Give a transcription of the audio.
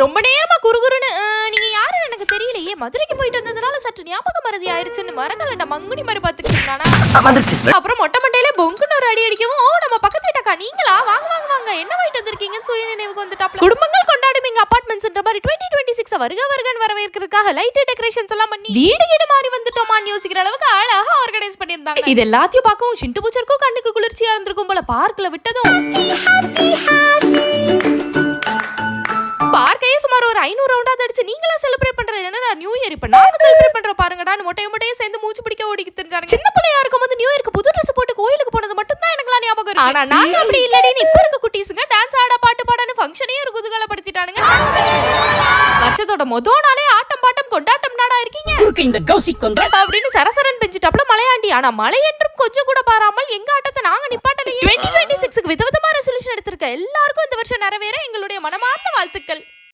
ரொம்ப நேரமா குறுகுறுன்னு நீங்க யாருன்னு எனக்கு தெரியலையே. மதுரைக்கு போயிட்டு வந்ததுனால சற்று ஞாபக மறதி ஆயிருச்சுன்னு மரங்கள்ட்ட மங்குனி மாதிரி பாத்துக்கிட்டானா அப்புறம் மொட்டை மண்டையில பொங்குன்னு ஒரு அடி அடிக்கவும் ஓ நம்ம பக்கத்து வீட்டக்கா நீங்களா? வாங்க வாங்க வாங்க. என்ன வாங்கிட்டு வந்திருக்கீங்கன்னு சுய நினைவுக்கு வந்துட்டாப்ல. குடும்பங்கள் கொண்டாடும் இங்க அபார்ட்மெண்ட்ஸ்ன்ற மாதிரி டுவெண்ட்டி டுவெண்ட்டி சிக்ஸ் வருக வருகன்னு வரவேற்கிறதுக்காக லைட் டெக்கரேஷன்ஸ் எல்லாம் பண்ணி வீடு வீடு மாறி வந்துட்டோமான்னு யோசிக்கிற அளவுக்கு அழகா ஆர்கனைஸ் பண்ணியிருந்தாங்க. இது எல்லாத்தையும் பார்க்கவும் சிண்டு பூச்சருக்கும் கண்ணுக்கு குளிர்ச்சியா இருந்திருக்கும் போல பார்க்ல விட்டதும். சுமார் ஒரு ஐநூறு ரவுண்டாவது அடிச்சு நீங்களா செலிப்ரேட் பண்றது? என்னடா நியூ இயர் இப்ப நாங்க செலிப்ரேட் பண்ற பாருங்கடான்னு மொட்டையும் மொட்டையும் சேர்ந்து மூச்சு பிடிக்க ஓடிக்கு தெரிஞ்சாங்க சின்ன பிள்ளையா இருக்கும்போது நியூ இயர்க்கு புது ட்ரெஸ் போட்டு கோயிலுக்கு போனது மட்டும் தான் எனக்குலாம் ஞாபகம் இருக்கு. ஆனா நாங்க அப்படி இல்லடின்னு இப்ப இருக்க குட்டீஸுங்க டான்ஸ் ஆட பாட்டு பாடன்னு ஃபங்க்ஷனே ஒரு குதூகலப்படுத்திட்டானுங்க. வருஷத்தோட மொத நாளே ஆட்டம் பாட்டம் கொண்டாட்டம் நாடா இருக்கீங்க. குறுக்கு இந்த கௌசிக் வந்தா அப்படின்னு சரசரன் பெஞ்சிட்டாப்ல மலையாண்டி. ஆனா மலை என்றும் கொஞ்சம் கூட பாராமல் எங்க ஆட்டத்தை நாங்க நிப்பாட்டலையே. டுவெண்ட்டி டுவெண்ட்டி சிக்ஸ்க்கு விதவிதமா ரெசல்யூஷன் எடுத்திருக்க. எல்லாருக்கும் இந்த வருஷம் நிறைவேற எங்களுடைய மனமார்ந்த வாழ்த்துக்கள்.